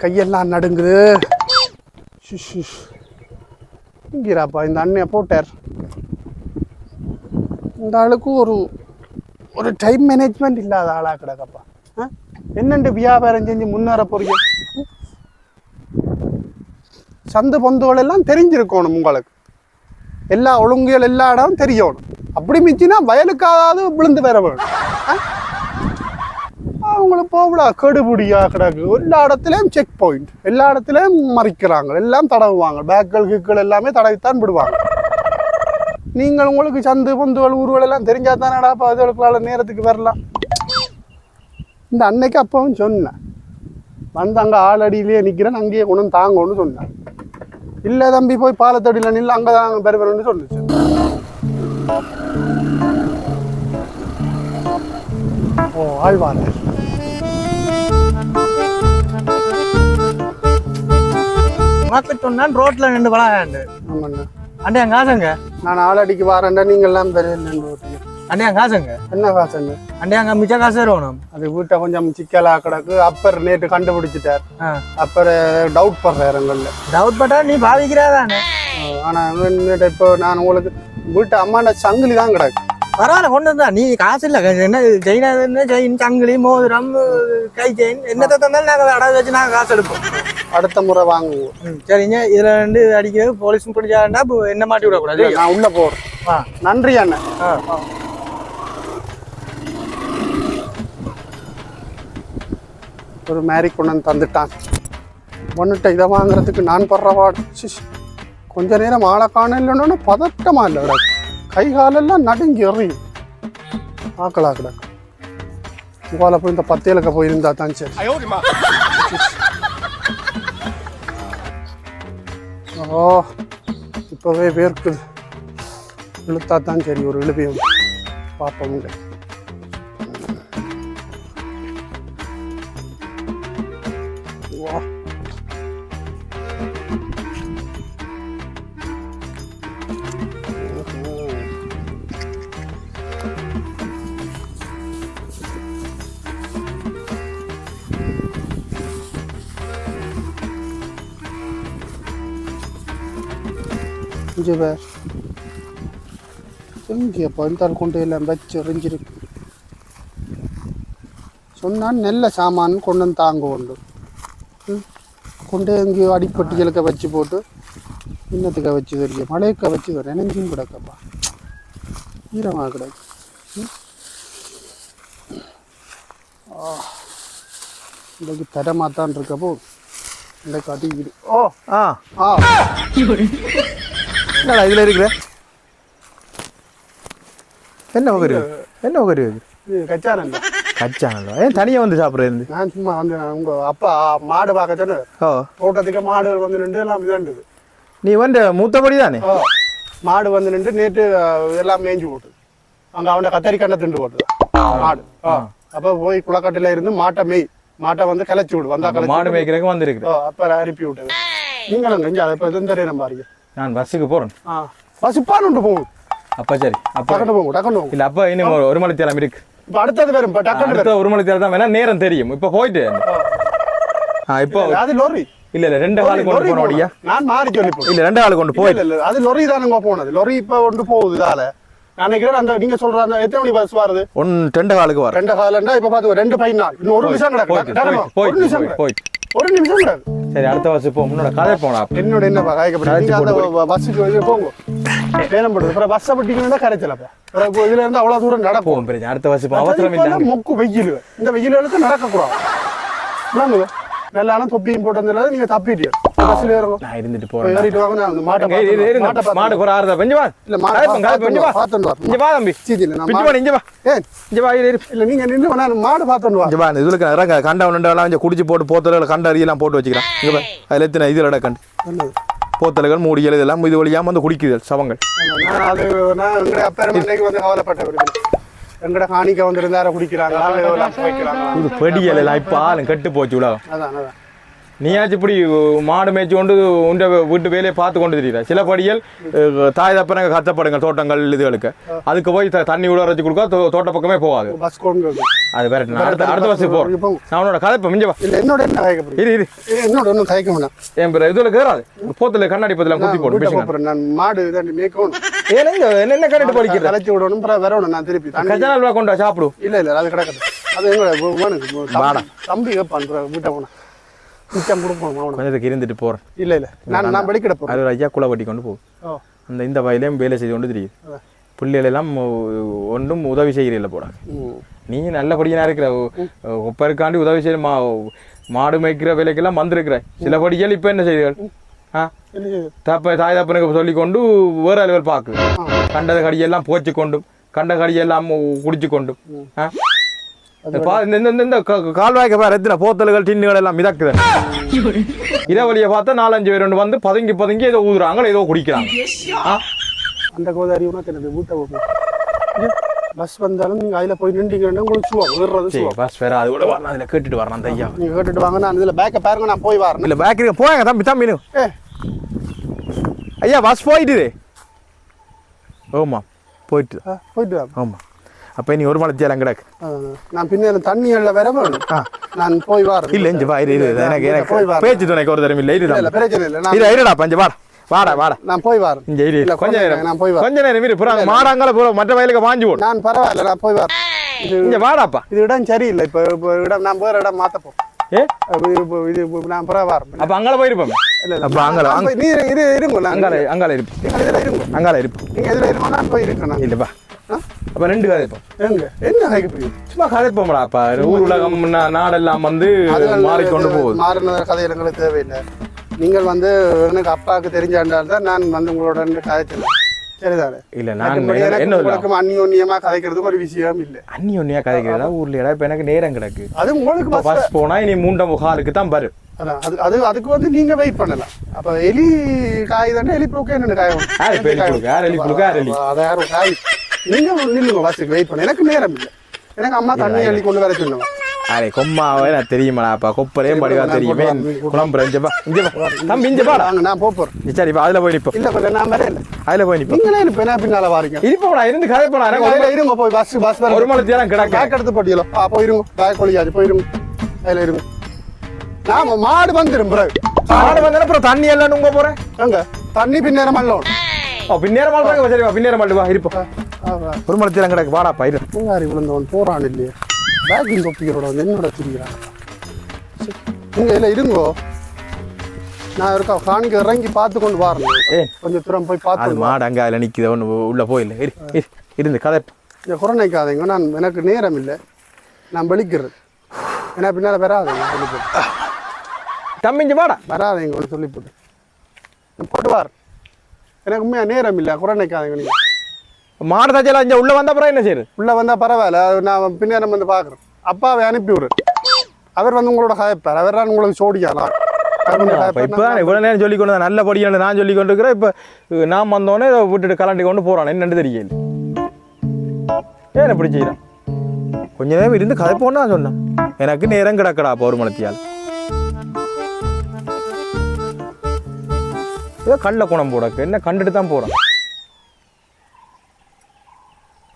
கையெல்லாம் நடுங்குது. இங்கிறாப்பா இந்த அண்ணன் போட்டார். இந்த ஆளுக்கு ஒரு ஒரு டைம் மேனேஜ்மெண்ட் இல்லாத ஆளாக கிடக்கப்பா. ஆ? என்னண்டு வியாபாரம் செஞ்சு முன்னேற போறீங்க? சந்து பொந்துகள் எல்லாம் தெரிஞ்சிருக்கணும் உங்களுக்கு. எல்லா ஒழுங்குகள் எல்லா இடமும் தெரியணும். அப்படி மிச்சினா வயலுக்காவது விழுந்து வர வேணும் ஆ? அவங்கள போகல கெடுபிடியா கிடக்கு. எல்லா இடத்துலையும் செக் பாயிண்ட் எல்லா இடத்துலையும் மறிக்கிறாங்க. எல்லாம் தடவுவாங்க. பேக்கள் கிக்கள் எல்லாமே தடவித்தான் விடுவாங்க. நீங்கள் உங்களுக்கு சந்து பொந்துகள் ஊர்வல் எல்லாம் தெரிஞ்சா தானடா அதுகளுக்குள்ள நேரத்துக்கு வரலாம். இந்த அன்னைக்கு அப்பவும் சொன்னேன். வந்து அங்கே ஆளடியிலேயே நிற்கிறேன் அங்கேயே கொண்டு வந்து தாங்கன்னு சொன்னேன். இல்லை தம்பி போய் பாலத்தடியில் நின்று அங்கே தான் பெறுவேன்னு சொல்லுச்சு ஓ ஆழ்வார். உனக்கு சொன்னான் ரோட்ல நின்று பழகாண்டு ஆமாண்ணா அண்டையா காசுங்க நான் ஆளடிக்கு வாரேன்டா நீங்கள்லாம் பெரிய அண்டையா காசுங்க என்ன காசுங்க அண்டையா அங்க மிச்ச காசு வேணும்? அது வீட்டை கொஞ்சம் சிக்கலா கிடக்கு. அப்பர் நேற்று கண்டுபிடிச்சிட்டார். அப்பர் டவுட் படுறாரு எங்களில். டவுட் பட்டா நீ பாவிக்கிறாதானே ஆனால் என்னட்ட இப்போ நான் உங்களுக்கு வீட்டு அம்மாண்ட சங்கிலி தான் கிடக்கு. பரவாயில்ல கொண்டு வந்தா. நீ காசு இல்ல. என்ன செயின் என்ன செயின் சங்கிலி மோதிரம் கை செயின் என்னத்தை தந்தாலும் நாங்க அடகு வச்சு நாங்க காசு எடுப்போம். அடுத்த முறை வாங்குவோம். சரிங்க. இதுல ரெண்டு அடிக்கிறது போலீஸ் பிடிச்சாண்டா என்ன மாட்டி விடக்கூடாது? நான் உள்ள போறேன். ஆ. நன்றி அண்ணன் ஆ. ஒரு மேரி கொண்டு தந்துட்டான். ஒன்றுட்ட இதை வாங்குறதுக்கு நான் படுற சிஷ். கொஞ்ச நேரம் ஆளை காணலன்னு பதட்டமா இல்லை கிடக்கு கை காலெல்லாம் நடுங்கி எறியும். ஆக்கலா கிடக்கு. போய் இந்த பத்தியலுக்கு போயிருந்தா தான் சரி. ஓ இப்போவே வேர்க்குது. இழுத்தா தான் சரி ஒரு இழுப்பியும் பார்ப்போம் வா இங்கே வேர் இங்கே பந்தால் கொண்டு எல்லாம் வச்சு எறிஞ்சிருக்கு. சொன்னான் நெல்ல சாமான் கொண்டு வந்து தாங்க உண்டு. கொண்டு எங்கேயோ அடிப்பட்டிகளுக்க வச்சு போட்டு இன்னத்துக்க வச்சு தெரியும் மழைக்க வச்சு தரேன் நெஞ்சும் கிடக்கப்பா. ஈரமாக கிடக்கு. இன்றைக்கு தரமாக தான் இருக்கப்போ இன்றைக்கு அடிக்குது. ஓ ஆ. ஆ. என்னடா இதுல இருக்கிற? என்ன உகரி என்ன உகரி இது கச்சாரன் கச்சானோ ஏன் தனியா வந்து சாப்பிடுறது நான் சும்மா வந்து உங்க அப்பா மாடு பார்க்க சொன்னேன். ஓ. தோட்டத்துக்கு மாடு வந்து நின்று எல்லாம் இதாண்டுது நீ வந்து மூத்தபடி தானே? மாடு வந்து நின்று நேற்று எல்லாம் மேய்ஞ்சு போட்டு அங்க அவன கத்தரி கண்ணை திண்டு போட்டு மாடு. அப்ப போய் குளக்கட்டில இருந்து மாட்டை மேய். மாட்டை வந்து கிளச்சி விடு. வந்தா மாடு. மேய்க்கிறதுக்கு வந்திருக்கிறேன் ஓ, அப்ப அனுப்பி விட்டது. நீங்களும் கஞ்சா இப்ப எதுவும் தெரியும் பாருங்க. நான் பஸ்ஸுக்கு போறேன். ஆ. பசுப்பான் உண்டு போகும். அப்ப சரி. அப்ப. டக்குன்னு போகும் டக்குன்னு போகும். இல்ல அப்ப இன்னும் ஒரு- மணி தேலம் இருக்கு இப்ப அடுத்தது வரும் இப்ப அடுத்த ஒரு மணி தேலம் தான் வேணா நேரம் தெரியும். இப்ப போயிட்டு. ஆ. இப்போ வரும் அது லொரி இல்ல இல்ல ரெண்டு காலு கொண்டு. அடியா நான் மாறி சொல்லி போறேன் இல்ல ரெண்டு காலு கொண்டு போயிட்டு இல்ல, இல்ல. அது லொரி தானுங்க போனது. லொரி இப்ப கொண்டு போகுது இதால. நான் நினைக்கிறேன் அந்த நீங்க சொல்ற அந்த எத்தனை மணி பஸ் வருது? ஒன் ரெண்டு காலுக்கு வர ரெண்டு காலண்டா இப்ப பாத்து ரெண்டு பையன் நாள் இன்னும் ஒரு நிமிஷம் கிடக்கு. போயிட்டு டக்குனு, ஒரு நிமிஷம் கிடக்கு சரி அடுத்த வருஷம் போ. முன்னோட கதை போனா என்னோட என்ன ப- பஸ்ஸுக்கு வெளியே போங்க. வேணும் படுது அப்புறம் பஸ்ஸை பட்டிங்கன்னா கரைச்சலப்பா இப்போ இதுல இருந்து அவ்வளவு தூரம் நடப்போம் போவோம் பிரச்சனை அடுத்த வருஷம் போ. அவசரம் இல்ல மொக்கு வெயில். இந்த வெயில் எழுத்து நடக்கக்கூடாது. நல்லான தொப்பியும் போட்டதுல நீங்க தப்பிட்டீங்க. பஸ்ல ஏறுங்க நான் இருந்துட்டு இப்ப போறேன் ஏறிட்டு வாங்க நான் அந்த மாட்டை இங்க இரு, இரு, இரு, பார்த்து- மாட்டை மாடு பார்த்து- கூட ஆறுதா கொஞ்சம் வா இல்ல மாட்டை கதைப்போம், கதைப்போம், கொஞ்சம் வா பார்த்துட்டு வா இங்க வா தம்பி சீதி இல்ல நான் பிச்சு மாடு- வா இங்க வா ஏன் இங்க வா இரு, இரு இல்ல நீங்க நின்று நான் மாடு பார்த்துட்டு வா இங்க வா இதுல இறங்க கண்ட உண்டெல்லாம் கொஞ்சம் குடிச்சு போட்டு போத்தல கண்ட அரியெல்லாம் போட்டு வச்சுக்கிறான் இங்க அதுல எத்தனை இதுல கண்டு நல்லது. போத்தல்கள் மூடிகள் இதெல்லாம் இது வழியாம வந்து குடிக்குது சவங்கள் நான் அது வந்து எங்கட காணிக்க வந்திருந்தார குடிக்கிறாங்களா இதெல்லாம் வைக்கிறாங்களா இது பெடியல் எல்லாம் இப்ப ஆளும் கெட்டு போச்சு உலகம் அதான் அதான் நீயாச்சும் இப்படி மாடு மேய்ச்சி கொண்டு உண்ட வீட்டு வேலையை பார்த்து கொண்டு தெரியுற சில படிகள் தாய் தப்பனங்க கஷ்டப்படுங்க தோட்டங்கள் இதுகளுக்கு. அதுக்கு போய் தண்ணி விட வச்சு கொடுக்க தோட்ட பக்கமே போகாது. அது வேற அடுத்த அடுத்த பஸ் போ போங்க. நான் உன்னோட கதை இப்போ மிஞ்ச வா. இல்ல என்னோட இரு இரு. என்னோட ஒன்றும் கயக்க வேணாம். என் பேர் இதுல கேறாது. போத்துல கண்ணாடி பத்துல குத்தி நான் போடு வீட்டை பேசுங்க. போறேன். நான் மாடு மேய்க்கணும். ஏன் இங்க? என்ன கண்டிட்டு படிக்கிறது? கலைச்சி விடணும் வரணும் நான் திருப்பி வா கொண்டு வா, சாப்பிடு. இல்ல இல்ல அது கிடக்குது அது எங்களோட தம்பி- கேட்பான் வீட்டை போனா. மிச்சம் கொடுக்கணும் அவனுக்கு கொஞ்சத்துக்கு இருந்துட்டு போறேன். இல்ல இல்ல. நான் நான் வெளிக்கிட போறேன். அது ஐயா குலை வட்டி கொண்டு போ. ஓ. அந்த இந்த வயலையும் வேலை செய்து கொண்டு தெரியுது அதான். பிள்ளைகள் எல்லாம் ஒ- ஒன்றும் உதவி செய்கிறீல்ல போட. நீ நல்ல படிக்கனா இருக்கிற ஒப்பருக்காண்டி உதவி செய்ய மா மாடு மேய்க்கிற வேலைக்கெல்லாம் வந்திருக்கிற. சில படிகள் இப்ப என்ன செய்யுங்கள் ஆ? தப்ப தாய் தப்பனுக்கு சொல்லி கொண்டு வேற அலுவல் பாக்கு கண்டத கடியெல்லாம் போச்சு கொண்டும் கண்ட கடியெல்லாம் குடிச்சு கொண்டும் ஆ? இந்த கால்வாய்க்கு பாரு எத்தனை போத்தல்கள் டின்னுகள் எல்லாம் மிதக்குது. இரவழிய பார்த்தா நாலஞ்சு பேர் வந்து பதுங்கி பதுங்கி ஏதோ ஊதுறாங்க ஏதோ குடிக்கிறாங்க? அந்த கோதாரி உனக்கு போகும் பஸ் வந்தாலும் நீங்க அதுல போய் நின்றீங்கன்னா உங்களுக்கு சுவா விடுறது பஸ் வேற அது கூட வரணும் அதுல கேட்டுட்டு வரணும் அந்த ஐயா. நீங்க கேட்டுட்டு வாங்க நான் இதுல பேக்க பாருங்க நான் போய் வரேன். இல்ல பேக் இருக்கு போங்க தம்பி தம்பி ஐயா பஸ் போயிட்டு ஆ, போயிட்டு வாங்க ஆமா. அப்ப நீ ஒரு மலை தேலம் கிடக்கு நான் பின்னால தண்ணி எல்லாம் வர நான் போய் வரேன். இல்ல இங்க வா இரு எனக்கு எனக்கு. பேச்சு துணைக்கு ஒரு தரம் இல்ல. இரு இல்ல தம்பி. இல்ல பிரச்சனை இல்லை. நான் இரு இருடா பஞ்ச வாடா. வாடா வாடா. நான் போய் வரேன். இங்க இரு இல்ல, கொஞ்ச நேரம். நான் போய் வரேன். கொஞ்ச நேரம் இரு புறா. மாடாங்கல பூரா மற்ற வயலுக்கு வாஞ்சி போடும் நான் பரவாயில்ல நான் போய் வரேன். இங்க வாடாப்பா. இது இடம் சரியில்லை. இப்போ இடம் நான் வேற இடம் மாத்த போறேன். ஏ? இது நான் பரவ வரேன். அப்ப அங்கால போயிருப்போம் அப்ப அங்கால நீ இரு- இரு இருங்க அங்கால அங்கால இருப்பு அங்கால இருப்பு நீங்க இதுல இருங்க. நான் போய் இருக்கேன் இல்லப்பா அப்ப ரெண்டு கதை இப்போ எங்க என்ன போய் சும்மா கதைப்போம்டா அப்பா. ஊர் உலகம் நாடெல்லாம் வந்து மாறிக்கொண்டு போகுது. மாறின கதை எங்களுக்கு தேவையில்லை. நீங்கள் வந்து எனக்கு அப்பாவுக்கு தெரிஞ்சாண்டால் தான் நான் வந்து உங்களோட கதைச்சேன் சரிதானே? இல்ல நான் அந்யோன்யமா கதைக்கிறதுக்கு ஒரு விஷயம் இல்லை. ஒன்னியா கதைக்கிறதா? ஊர்லடா இப்ப எனக்கு நேரம் கிடக்கு. அது உங்களுக்கு பஸ் போனா இனி மூண்ட முகாலுக்கு தான் வரும். அது அது அதுக்கு வந்து நீங்க வெயிட் பண்ணலாம். அப்ப எலி காய் தானே? எலி புழுக்க என்ன காய் யார் எலி புழுக்க? எலி யாரும் காய். நீங்க நில்லுங்க பஸ்ஸுக்கு வெயிட் பண்ண. எனக்கு நேரம் இல்லை. எனக்கு அம்மா தண்ணி அள்ளி கொண்டு வர சொல்லுங்க. அரே கொம்மாவே நான் தெரியுமாடாப்பா கொப்பரே மடிவா தெரியுமே. குழம்புற இஞ்சப்பா இஞ்சப்பா தம்பி இஞ்சப்பாடா வாங்க நான் போறேன். சரி இப்ப அதுல போய் நிப்போம் இல்ல கொஞ்சம் நான் வரேன் அதுல போய் நிப்போம் நீங்களே இப்ப என்ன பின்னால வாரீங்க. இருப்போம்டா இருந்து கதை போனா எனக்கு இருங்க போய் பஸ் பஸ் ஒரு மணி தேரம் கிடக்கு. பேக் எடுத்து போட்டியலோ. ஆ போயிருங்க பேக் கொழியாது போயிருங்க அதுல இருங்க. நாம மாடு வந்துடும் பிறகு ஆடு வந்தா அப்புறம் தண்ணி எல்லாம் உங்க போறேன். எங்க? தண்ணி பின்னேரம் அல்லோம் ஓ பின்னேரம் மாடு சரி வா பின்னேரம் மாடு வா இருப்போம். தேரம் கிடக்கு வாடாப்பா இரு பூங்காரி விழுந்தவன் போறான் இல்லையே. பேக்கிங் தொப்பிக்கிறோட வந்து என்னோட திரிகிறான் நீங்க இதுல இருங்கோ. நான் இருக்கா காணிக்கு இறங்கி பார்த்து கொண்டு வரணும் கொஞ்சம் தூரம் போய் பார்த்து. மாடு அங்க அதுல நிக்குது ஒண்ணு உள்ள போயில இரு இரு இருந்து கதை. இந்த குரணைக்காதீங்க நான் எனக்கு நேரம் இல்லை. நான் வெளிக்கிறது ஏன்னா பின்னால வராதீங்க சொல்லி போட்டு தம்பி இங்க வாடா. வராதீங்க ஒன்று சொல்லி போட்டு நான் போட்டு வார் எனக்கு உண்மையா நேரம் இல்லை குரணைக்காதீங்க நீங்க. மாடு தச்சல இங்க உள்ள வந்த அப்புறம் என்ன செய்யுது உள்ள வந்தா பரவாயில்ல. நான் பின்னேரம் வந்து பார்க்குறேன் அப்பாவை அனுப்பி விடு. அவர் வந்து உங்களோட கதைப்பார் அவர் தான் உங்களுக்கு சோடிக்கலாம் இப்பதான் இவ்வளவு நேரம் சொல்லி கொண்டு நல்ல படியான நான் சொல்லி கொண்டு இருக்கிறேன் இப்ப நான் வந்தோடனே இதை விட்டுட்டு கலண்டி கொண்டு போறான். என்னன்னு தெரியல. ஏன் இப்படி செய்யறான்? கொஞ்ச நேரம் இருந்து கதை போனா சொன்னேன். எனக்கு நேரம் கிடக்கடா அப்ப ஒரு மணத்தியால் ஏதோ கள்ள குணம் போடக்கு. என்ன கண்டுட்டு தான் போறான்.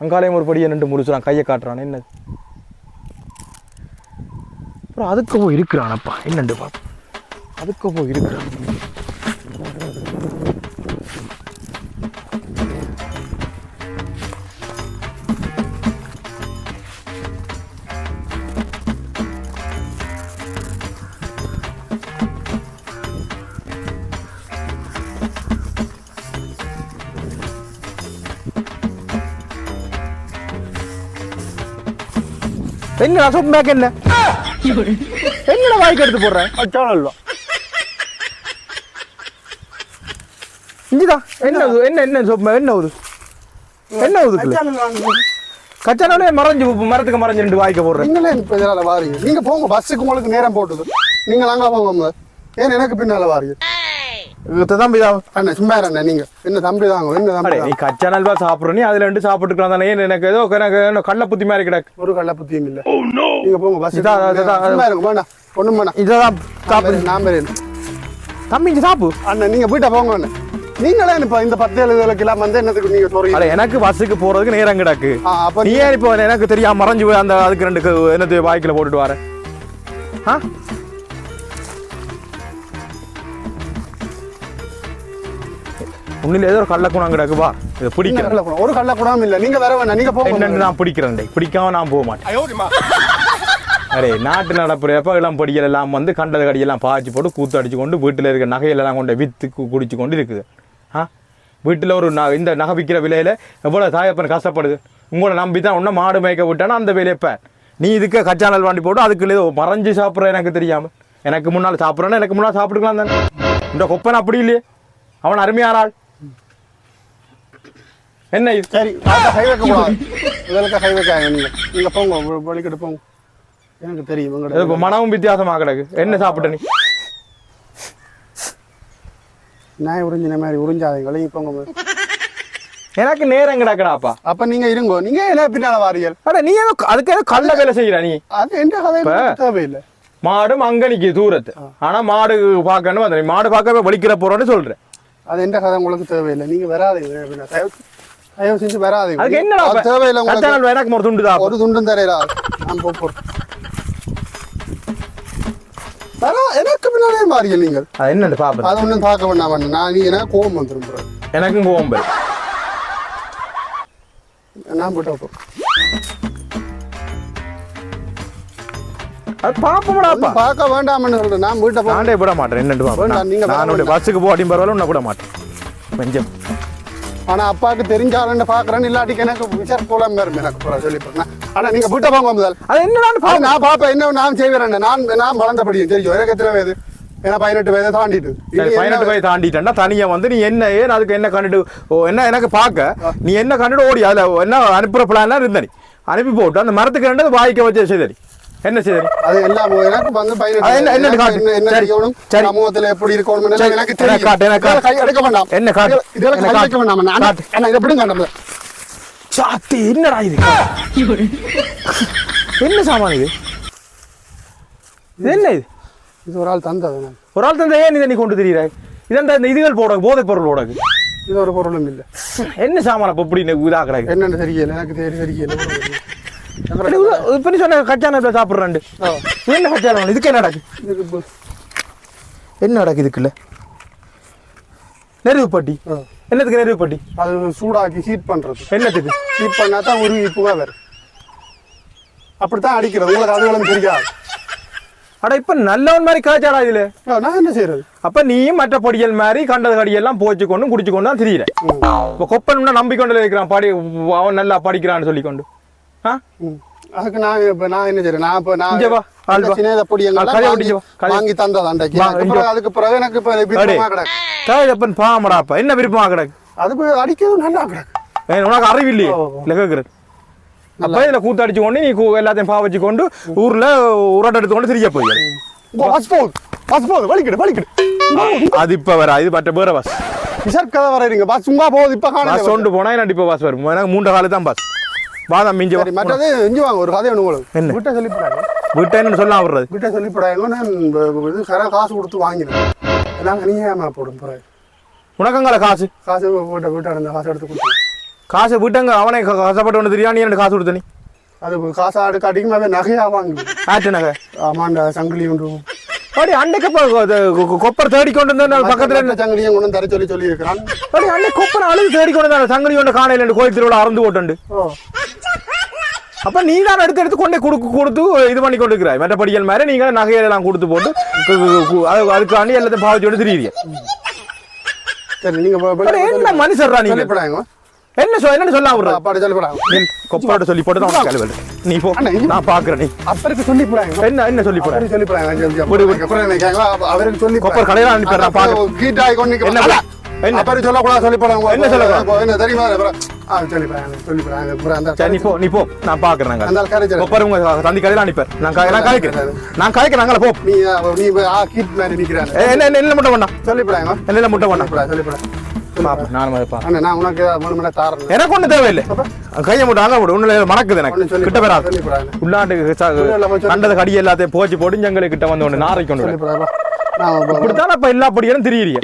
அங்காலையும் ஒரு படியை நின்று முடிச்சுறான் கையை காட்டுறான். என்ன? அப்புறம் அதுக்கு போய் இருக்கிறானப்பா. என்னண்டு பாப்பா அதுக்கு போய் இருக்கிறான். என்ன அசோக் பேக் என்ன? என்னடா வாய்க்கு எடுத்து போடுறேன் அச்சாலும் இல்லை இஞ்சிதான் என்ன? என்ன என்ன சோப்பு என்ன இது என்ன இதுக்குள்ள கச்சானே மறைஞ்சு மரத்துக்கு மறைஞ்சு ரெண்டு வாய்க்க போடுறேன் நீங்களே இப்போ இதனால வாரீங்க. நீங்க போங்க பஸ்ஸுக்கு உங்களுக்கு நேரம் போட்டுது. நீங்கள் அங்கே போங்க. ஏன் எனக்கு பின்னால வாரீங்க? தம்பி தான். அண்ணன் சும்மா இருங்க நீங்க. என்ன தம்பி தாங்க என்ன தம்பி நீ கச்சா நல்வா சாப்பிடுற நீ அதுல ரெண்டு சாப்பிட்டுக்கலாம் தானே. எனக்கு ஏதோ எனக்கு கள்ள புத்தி மாதிரி கிடக்கு. ஒரு கள்ள புத்தியும் இல்ல. நீங்க போங்க பஸ் வேண்டாம் ஒண்ணும் வேணாம். இதான் சாப்பிடு. நான் வரேன். தம்பி இங்க சாப்பு அண்ணன் நீங்க வீட்டை போங்க அண்ணன் நீங்களே இப்ப இந்த பத்து எழுதுகளுக்கு எல்லாம் வந்து என்னத்துக்கு நீங்க சொல்றீங்க? அட எனக்கு பஸ்ஸுக்கு போறதுக்கு நேரம் கிடக்கு. அப்ப நீ ஏன் இப்போ எனக்கு தெரியாம மறைஞ்சு போய் அந்த அதுக்கு ரெண்டு என்னது வாய்க்கில் போட்டுட்டு வர ஆ? உன்னில ஏதோ ஒரு கள்ளக்குணம் கிடக்கு வா. இதை பிடிக்கிறேன். ஒரு கூடாம இல்ல. நீங்க வர வேண்டாம் நீங்க போங்க என்னன்னு நான் பிடிக்கிறேன். பிடிக்காம நான் போக மாட்டேன். அரே நாட்டு நடப்புறப்ப எல்லாம் வந்து கண்டது கடியெல்லாம் பாய்ச்சி போட்டு கூத்து அடிச்சு கொண்டு வீட்டில் இருக்க நகையெல்லாம் கொண்டு கு- குடிச்சு கொண்டு இருக்குது. ஆ? வீட்டில் ஒரு ந இந்த நகை விற்கிற விலையில எவ்வளோ தாயப்பன் கஷ்டப்படுது? உங்களை நம்பி தான் இன்னும் மாடு மேய்க்க விட்டானா அந்த விலையப்ப நீ இதுக்கு கச்சானல் வாண்டி போட்டு அதுக்குள்ளே மறைஞ்சு சாப்பிட்ற எனக்கு தெரியாம. எனக்கு முன்னால் சாப்பிட்றேன்னா எனக்கு முன்னால் சாப்பிட்டுக்கலாம் தானே. இந்த கொப்பன் அப்படி இல்லையே. அவன் அருமையான ஆள். என்ன இது? சரி கை வைக்க கூடாது இதற்கு கை வைக்காங்க நீங்க. நீங்க போங்க வ- வழிக்கிட்டு போங்க. எனக்கு தெரியும் உங்களோட இப்போ மனமும் வித்தியாசமாக கிடக்கு? என்ன சாப்பிட்ட நீ? நாய் உறிஞ்சின மாதிரி உறிஞ்சாதீங்க வழங்கி போங்க. எனக்கு நேரம் கிடக்குடாப்பா. அப்ப நீங்க இருங்கோ நீங்க என்ன பின்னால வாரியல் அட நீ ஏதோ அதுக்கு ஏதோ கள்ள வேலை செய்யற நீ. அது எந்த கதை தேவையில்லை. மாடு அங்க நிக்கு தூரத்து ஆனா மாடு பார்க்கணும்? மாடு பார்க்க வலிக்கிற போறோன்னு சொல்றேன். அது எந்த கதை உங்களுக்கு தேவையில்லை. நீங்க வராதீங்க. தயவு செஞ்சு வராதீங்க அதுக்கு என்னடா அது தேவையில்லை உங்களுக்கு கச்சானல் எனக்கு ஒரு துண்டு தான் ஒரு துண்டும் தரையில நான் போ போறேன் வரா எனக்கு பின்னாலே மாறியல் நீங்கள் என்னன்னு பாப்பேன் அது ஒன்றும் தாக்க வேண்டாம். நான் நீ எனக்கு கோபம் வந்துடும் bro. எனக்கும் கோவம் வரும். நான் போட்டா போ அது பாப்போம்டாப்பா பார்க்க வேண்டாம்னு சொல்றேன் நான் வீட்டை நானே விட மாட்டேன் என்னண்டு பாப்பேன் வேண்டாம், நீங்க நான் பஸ்ஸுக்கு போடியும் பரவாயில்ல உன்னை விட மாட்டேன் கொஞ்சம் ஆனா அப்பாவுக்கு தெரிஞ்சாலும் பாக்குறேன்னு இல்லாட்டிக்கு எனக்கு விசார போலாம் வரும் எனக்கு பூரா சொல்லி போறேன் ஆனா நீங்க வீட்டை போங்க முதல் அது பாப்போம் நான் பாப்பேன். என்ன நான் செய்வேன் நான் நான் வளர்ந்தபடியும் தெரியும் எனக்கு எத்தனை வயது ஏன்னா பதினெட்டு வயதை தாண்டிட்டு. என்ன- பதினெட்டு வயது தாண்டிட்டேன்னா தனியா வந்து நீ என்ன ஏன் அதுக்கு என்ன கண்டுட்டு ஓ என்ன எனக்கு பார்க்க? நீ என்ன கண்டுட்டு ஓடி? அதுல என்ன அனுப்புற பிளான்லாம் இருந்த நீ? அனுப்பி போட்டு அந்த மரத்துக்கு ரெண்டு வாய்க்க வச்சு செய்தடி என்ன செய்தடி அது எல்லாம் எனக்கு வந்து காட்டு? செய்யணும். சமூகத்துல எப்படி இருக்கணும் எனக்கு காட்டு, எடுக்க வேண்டாம். என்ன காட்டு? இதெல்லாம் காட்டு? வேண்டாம். காட்டு. அண்ணா, இதை எப்படி காட்டுறது? சாத்தி என்னடா இது? என்ன சாமான் இது? இது என்ன இது? இது ஒரு ஆள் தந்தது. ஒரு ஆள் தந்த ஏன் இதை நீ கொண்டு திரியிற? இதன் இந்த இதுகள் போட போதைப் பொருள் போடக்கு இது ஒரு பொருளும் இல்லை. என்ன சாமான் அப்ப இப்படி இதா கிடக்கு என்னன்னு தெரியல எனக்கு தெரிய தெரியல. இப்ப நீ சொன்ன கச்சான சாப்பிடுறாண்டு ஆ. இது என்ன கச்சான இதுக்கு என்ன நடக்கு? இப்போ- என்ன நடக்கு இதுக்குள்ள? நெருவுப்பட்டி ஆ. என்னத்துக்கு அது சூடாக்கி ஹீட் பண்றது. என்னத்துக்கு? ஹீட் பண்ணா தான் உருவி புகை வரும். அப்படித்தான் அடிக்கிறது. உங்களுக்கு அதுகளும் தெரியாது. அட இப்ப நல்லவன் மாதிரி காய்ச்சாடா இதுல நான் என்ன செய்யறது அப்ப நீயும் மற்ற பொடியல் மாதிரி கண்டது கடியெல்லாம் போச்சு கொண்டு குடிச்சு கொண்டு தான் திரியிற. இப்ப கொப்பன் நம்பிக்கொண்டு இருக்கிறான் படி அவன் நல்லா படிக்கிறான்னு சொல்லி கொண்டு ஆ ம். அதுக்கு நான் இப்ப நான் என்ன செய்யறேன் நான் இப்ப நான் வா, ஆள் இந்த வா. சின்ன பொடி வாங்கி தந்தது அன்றைக்கு. அதுக்கு பிறகு-. அதுக்கு எனக்கு இப்ப அடே விருப்பமா கிடக்கு. தாயப்பன் பாமடாப்பா என்ன விருப்பமா கிடக்கு? அது போய் அடிக்கிறது நல்லா கிடக்கு. உனக்கு அறிவு இல்லையே ஓ, ஓ. இல்லை கேட்குறது அப்ப இதுல கூத்தடிச்சு கொண்டு நீ எல்லாத்தையும் பா வச்சு கொண்டு ஊர்ல உரட்டை எடுத்து கொண்டு திரிய போய். அது இப்ப வர இது மற்ற பேர பஸ். விசார் கதை வரைறீங்க பஸ் சும்மா போகுது இப்ப பஸ் காணல. கொண்டு போனா என்ன இப்ப பஸ் வரும். எனக்கு மூன்று காலு தான் பஸ். வாதம் மிஞ்சி சரி மற்றது இஞ்சி வாங்க ஒரு கதை ஒன்று உங்களுக்கு என்ன? விட்ட சொல்லி போடாங்க விட்டா என்ன சொல்ல வர்றது விட்ட சொல்லி போடாங்க நான் இது கரை காசு கொடுத்து வாங்கினேன் நாங்கள் நீ ஏமா போடும் பிறகு உனக்கங்கால காசு? காசு வீட்டை வீட்டை இருந்த காசு எடுத்து கொடுத்தேன் காசு விட்டங்க அவனை கஷ்டப்பட்டு ஒன்று தெரியா நீ எனக்கு காசு கொடுத்த நீ? அது காசு அடுக்கு அதிகமாகவே நகையாக வாங்கி. ஆட்டு நகை. ஆமாண்டா சங்கிலி உண்டு. அடி அன்னைக்கு இப்ப அது கொ- கொப்பர் தேடி கொண்டு வந்த பக்கத்துல. மற்ற சங்கிலியும் கொண்டு தர சொல்லி சொல்லி இருக்கிறான் அடி அன்னை கொப்பர் அழுது தேடி கொண்டு வந்தாங்க சங்கடி கொண்டு காணையில கோயில் திருவிழா அறந்து போட்டு ஓ. அப்ப நீ தான் எடுத்து எடுத்து கொண்டே கொடுக்கு கொடுத்து இது பண்ணி கொண்டு இருக்கிறாய் மற்ற படிகள் மாதிரி நீங்க நகையெல்லாம் கொடுத்து போட்டு அதுக்காண்டி எல்லாத்தையும் பாவச்சு கொண்டு திரியுறீங்க. சரி நீங்க வெ- அட, வெளிய என்ன மனுஷர்ரா நீங்க? சொல்லிப்படாங்க. என்ன சொல் என்னன்னு சொல்ல விடுற? அப்பாடி சொல்லிப்படாங்க. நில், கொப்பாட்ட சொல்லி போட்டு தான் நீ போ நான் பாக்குறேன் நீ. அப்பருக்கு சொல்லிப்படாங்க. என்ன என்ன சொல்லி போற அவருக்கு சொல்லிப்படாங்க. விடு, விடு. அவருக்கு சொல்லி கொப்பர் கடையில அனுப்பிடுறேன், நான் பாக்குறேன். கீட்டாய் கொண்டு என்ன? என்ன? அப்படி சொல்லக்கூடாது சொல்லிப்படாங்க என்ன சொல்லக்கூடாது? என்ன தெரியுமா? அப்புறம் ஆ சொல்லிப்படாங்க சொல்லிப்படாங்க அப்புறம் அந்த சரி நீ போ நீ போ. நான் பாக்குறேன் அந்த. கொப்பர் உங்க தந்தி கடையில நான் நான் கலைக்கிறேன் நான் கலைக்கிறேன் போ. நீ நீ ஆ கீட் மாதிரி ஏ, என்ன என்ன என்ன முட்டை வேண்டாம்? சொல்லிப்படாங்க என்ன முட்டை வேண்டாம்? சொல்லிப்படா சொல்லிப்படா பாப்பேன் நான் அதை பாப்பேன் அண்ணா நான் உனக்கு மூணு மணி நேரம் தாரேன். எனக்கு ஒண்ணு தேவையில்லை. கையை மட்டும் அங்க விடு ஒண்ணு மணக்குது எனக்கு. கிட்ட சொல்லிப்படாங்க சொல்லு. கண்டது கடி எல்லாத்தையும் போச்சு போட்டு ஜங்களுக்கு கிட்ட வந்து ஒண்ணு நாரை கொண்டு இப்படித்தான் இப்ப எல்லா படியும் திரியிறீங்க?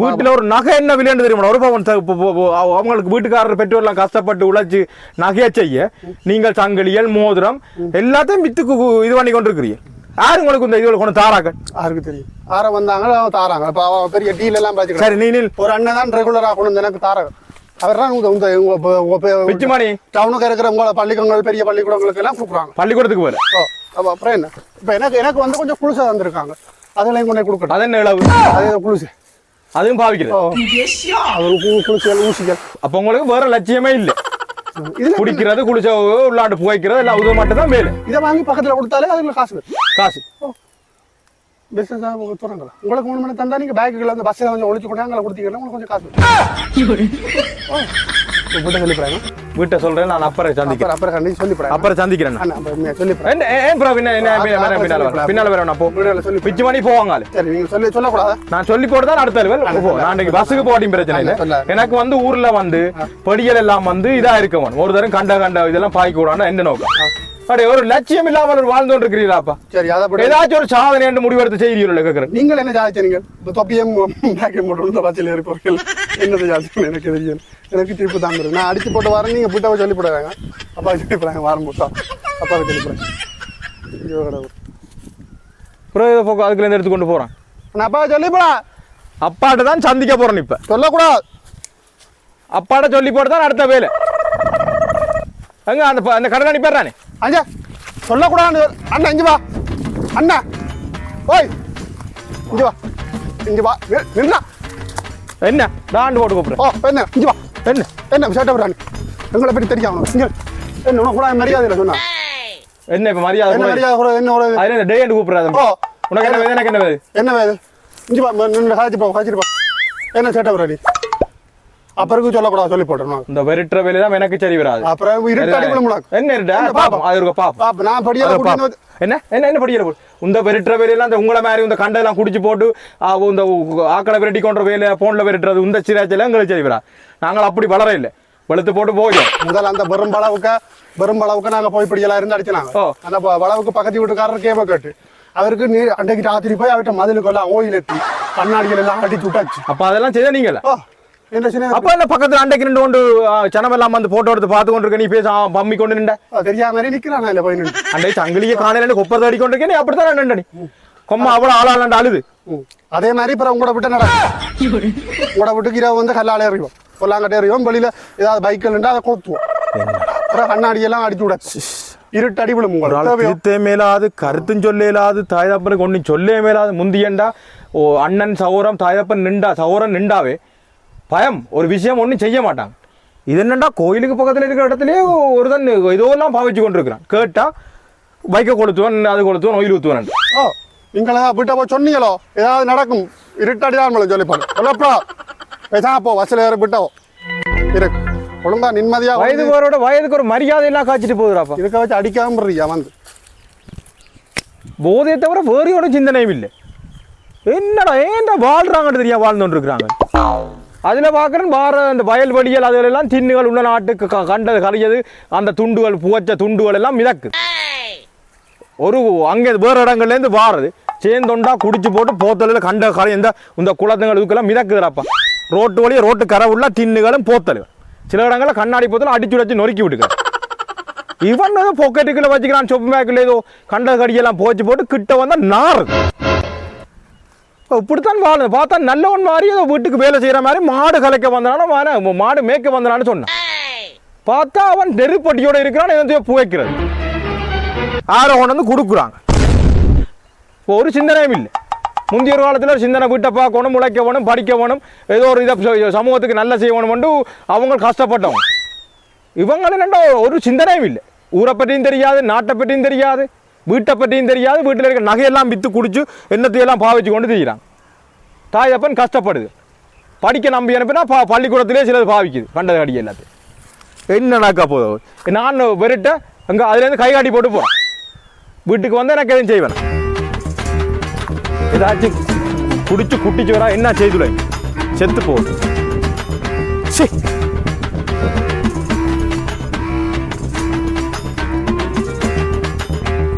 வீட்டுல ஒரு நகை என்ன விலைன்னு தெரியுமா? ஒரு பவன் அவங்களுக்கு வீட்டுக்காரர் பெற்றோர்லாம் கஷ்டப்பட்டு உழைச்சு நகையை செய்ய நீங்கள் சங்கிலியல் மோதிரம் எல்லாத்தையும் வித்துக்கு இது பண்ணி கொண்டு இருக்கிறீங்க யாரு உங்களுக்கு இந்த இதுல கொண்டு தாராக்கள் யாருக்கு தெரியும்? ஆற வந்தாங்க அவன் தாராங்க. இப்போ அவன் பெரிய டீல் எல்லாம் சரி நீ நீ ஒரு அண்ணன் தான் ரெகுலரா கொண்டு எனக்கு தாராங்க. அவர் தான் உங்க- உங்க- பிச்சுமணி டவுனுக்கு இருக்கிற உங்கள பள்ளிக்கூடங்கள் பெரிய பள்ளிக்கூடங்களுக்கு எல்லாம் கூப்பிடுறாங்க பள்ளிக்கூடத்துக்கு போற அப்புறம் என்ன? இப்போ எனக்கு எனக்கு வந்து கொஞ்சம் குளிசா வந்திருக்காங்க அதெல்லாம் கொண்டு கொடுக்கட்டும். அது என்ன இளவு அதே குளிசு அதுவும் பாவிக்கிறது. ஓ. அது கு- குளிசுகள் ஊசிகள். அப்ப உங்களுக்கு வேற லட்சியமே இல்ல. குடிக்கிறது குளிச்ச உள்ளாண்டு புகைக்கிறது எல்லாம் இது மட்டும் தான் வேலை இதை வாங்கி பக்கத்துல கொடுத்தாலே அதுல காசு காசு. பிசினஸ் உங்களுக்கு தொடங்கல உங்களுக்கு மூணு மணி தந்தா நீங்க பேக்குகளை வந்து பஸ்ஸில் கொஞ்சம் ஒழிச்சு கொண்டு அங்கே கொடுத்தீங்கன்னா உங்களுக்கு கொஞ்சம் காசு இப்படி சொல்லிப்படுறாங்க வீட்டை சொல்றேன் நான் அப்புறம் சந்திக்கிறேன். அப்புறம் அப்புறம் கண்டிப்பாக சொல்லிப்படுறாங்க அப்புறம் சந்திக்கிறேன் சொல்லிப்படுறேன் ஏன் ப்ரோ பின்ன என்ன பின்ன- பின்ன- பின்னால வர பின்னால வர நான் போ. சொல்லி பிச்சு மணி போவாங்க சரி நீங்க சொல்லி சொல்லக்கூடாதா? நான் சொல்லி போட்டு தான் அடுத்த போ நான் இன்னைக்கு பஸ்ஸுக்கு போட்டியும் பிரச்சனை இல்லை. எனக்கு வந்து ஊர்ல வந்து படிகள் எல்லாம் வந்து இதா இருக்கவன். ஒரு தரம் கண்ட கண்ட இதெல்லாம் பாய்க்க கூடாது என்ன நோக்கம்? அப்படியே ஒரு லட்சியம் இல்லாமல் வாழ்ந்து கொண்டு இருக்கிறீங்களாப்பா சரி அதை படி ஏதாச்சும் ஒரு சாதனை என்று முடிவெடுத்து செய்கிறீர்கள் கேட்கிறேன் நீங்கள் என்ன ஜாதிச்சீங்க இந்த தொப்பியம் பேக்கை போட்டு இந்த பச்சையில் இருப்பவர்கள். என்னது ஜாதிச்சு எனக்கு தெரியும் எனக்கு திருப்பி தான் நான் அடிச்சு போட்டு வரேன் நீங்க புட்டாவை சொல்லி போடுறாங்க அப்பா சொல்லி போடுறாங்க வாரம் புட்டா. அப்பா சொல்லி போடுறேன் ஐயோ கடவுள். இதை போக்கு அதுக்குள்ள இருந்து எடுத்து கொண்டு போறான். நான் அப்பா சொல்லி போடா அப்பாட்ட தான் சந்திக்க போறேன் இப்ப. சொல்லக்கூடாது. அப்பாட்ட சொல்லி போட்டு தான் அடுத்த வேலை. அங்க அந்த அந்த கடனாடி பேர்றானே அஞ்சா சொல்லக்கூடாது அண்ணா இங்க வா. அண்ணா. ஓய். இங்க வா. இங்க வா. நின்றா என்ன? தாண்டு போட்டு கூப்பிடுறேன் ஓ என்ன? இங்க வா. என்ன? என்ன சேட்டை விடானு எங்களை பற்றி தெரியும். இங்க என்ன உனக்கு கூட மரியாதை இல்லை சொன்னா? என்ன இப்ப மரியாதை? மரியாதை கூட என்ன ஒரு அதுல டே என்று கூப்பிடுறாரு ஓ. உனக்கு என்ன வேது எனக்கு என்ன வேது என்ன வேது இஞ்சி பா நின்று காய்ச்சி போ என்ன சேட்டை விடாடி அப்புறம் சொல்லக்கூடாது சொல்லி போட்டேன் இந்த வெறுட்டுற வேலை தான் எனக்கு சரி வராது. அப்புறம் இருட்டு என்ன இருடா? என்ன பாப்போம். அது ஒரு பாப்போம். பாப்ப நான் படியாத. என்ன? என்ன என்ன படிக்கிற போடு இந்த வெறுட்டுற வேலையெல்லாம் இந்த உங்களை மாதிரி இந்த கண்டெல்லாம் குடிச்சு போட்டு இந்த ஆக்களை விரட்டி கொண்ட வேலை போன்ல விரட்டுறது இந்த சிராச்செல்லாம் எங்களுக்கு சரி வரா நாங்கள் அப்படி வளர இல்லை. வெளுத்து போட்டு போயிடும் முதல்ல அந்த வெறும் பளவுக்கு வெறும் பளவுக்கு நாங்க போய் படியெல்லாம் இருந்து அடிச்சினாங்க. அந்த பளவுக்கு பக்கத்து வீட்டுக்காரர் கேம கேட்டு அவருக்கு நீ அன்றைக்கு ராத்திரி போய் அவர்கிட்ட மதிலுக்கு எல்லாம் ஓயில் எத்தி கண்ணாடிகள் எல்லாம் அடிச்சு விட்டாச்சு. அப்ப அதெல்லாம் செய்த நீங்கள? அப்ப என்ன பக்கத்துல அண்டைக்கு நின்று கொண்டு சனம் எல்லாம் வந்து போட்டோ எடுத்து பார்த்து கொண்டு இருக்க நீ பேச பம்மி கொண்டு நின்ற. தெரியாத மாதிரி நிக்கிறான் இல்ல போய் நின்று அண்டை சங்கிலியை காணல கொப்பரத்தை அடி கொண்டு இருக்கே நீ அப்படித்தான் நின்ற நீ? கொம்மா அவ்வளவு ஆளாண்டு அழுது. ம். அதே மாதிரி அப்புறம் உங்களோட விட்டு நடக்கும் உங்களோட விட்டுக்கு இரவு வந்து கல்லால எறிவோம். பொல்லாங்கட்டே எறிவோம். வெளியில ஏதாவது பைக்கில் நின்று அதை கொளுத்துவோம் அப்புறம் கண்ணாடி எல்லாம் அடிச்சு விட. இருட்டு அடி விழும் திருத்தே மேலாது கருத்தும் சொல்ல இயலாது தாய் தப்பனுக்கு ஒன்றும் சொல்லே மேலாது முந்தியண்டா ஓ அண்ணன் சௌரம் தாய் தப்பன் நின்றா சௌரம் நின்றாவே பயம். ஒரு விஷயம் ஒன்றும் செய்ய மாட்டாங்க இது என்னண்டா கோயிலுக்கு பக்கத்தில் இருக்கிற இடத்துலயே ஒரு தன் ஏதோ எல்லாம் பாவிச்சு கொண்டிருக்கிறான். கேட்டா பைக்கை கொளுத்துவன் அது கொளுத்துவன் ஒயில் ஊத்துவன் ஓ நீங்களா விட்ட போய் சொன்னீங்களோ? ஏதாவது நடக்கும். இருட்டடி தான் நம்மளை சொல்லிப்பாங்க சொல்லப்பா. பேசாம போ வசல ஏற விட்டோ இருக்கு ஒழுங்கா நிம்மதியா வயது வந்து போறோட வயதுக்கு ஒரு மரியாதை எல்லாம் காய்ச்சிட்டு போகுதுடாப்பா. இதுக்க வச்சு அடிக்காம இருக்கியா வந்து போதையை தவிர வேறையோட சிந்தனையும் இல்லை. என்னடா ஏன்டா வாழ்றாங்கன்னு தெரியா வாழ்ந்துட்டு இருக்கிறாங்க? அதில் பார்க்குறேன் வார அந்த வயல்வெளிகள் அதுல எல்லாம் தின்னுகள் உள்ள நாட்டுக்கு க- கண்டது கலையது அந்த துண்டுகள் புகைச்ச துண்டுகள் எல்லாம் மிதக்கு. ஒரு அங்கே வேறு இடங்கள்லேருந்து வாரது. சேர்ந்தொண்டா குடிச்சு போட்டு போத்தலில் கண்ட கரை இந்த இந்த குளத்துங்கள் இதுக்கெல்லாம் மிதக்குதுடாப்பா. ரோட்டு வழியே ரோட்டு கரை உள்ள தின்னுகளும் போத்தல் சில இடங்களில் கண்ணாடி போத்தலும் அடிச்சு உடைச்சு நொறுக்கி விட்டுக்க இவன் பொக்கெட்டுக்குள்ளே வச்சுக்கிறான் சொப்பு மேக்கில் ஏதோ கண்ட கடியெல்லாம் போச்சு போட்டு கிட்ட வந்தால் நாறு இப்படித்தான் வாழ பார்த்தா நல்லவன் மாதிரி வீட்டுக்கு வேலை செய்யற மாதிரி மாடு கலைக்க வந்தானோ மாடு மேய்க்க வந்தானு சொன்னான். பார்த்தா அவன் நெருப்பட்டியோட இருக்கிறான் எதையோ புகைக்கிறது. ஆரோ கொண்டு வந்து கொடுக்குறாங்க. இப்போ ஒரு சிந்தனையும் இல்லை. முந்தைய ஒரு காலத்தில் சிந்தனை வீட்டை பார்க்கணும் முளைக்க வேணும் படிக்க வேணும் ஏதோ ஒரு இதை சமூகத்துக்கு நல்ல செய்யணும்ட்டு அவங்க கஷ்டப்பட்டவங்க. இவங்க என்னண்டா ஒரு சிந்தனையும் இல்லை. ஊரை பற்றியும் தெரியாது நாட்டை பற்றியும் தெரியாது. வீட்டை பற்றியும் தெரியாது வீட்டில் இருக்க நகையெல்லாம் விற்று குடிச்சு எண்ணத்தையெல்லாம் பாவிச்சு கொண்டு திரிகிறாங்க தாய் அப்பன் கஷ்டப்படுது. படிக்க நம்பி அனுப்பினா பா பள்ளிக்கூடத்திலே சிலது பாவிக்குது. கண்டது அடி எல்லாத்தையும். என்னடாக்கா போதும் நான் வெறிட்ட அங்கே அதுலேருந்து கை காட்டி போட்டு போகிறேன் வீட்டுக்கு வந்து எனக்கு எதுவும் செய்வேன். ஏதாச்சும் குடிச்சு குட்டிச்சு வரா என்ன செய்துல செத்து போகுது. சரி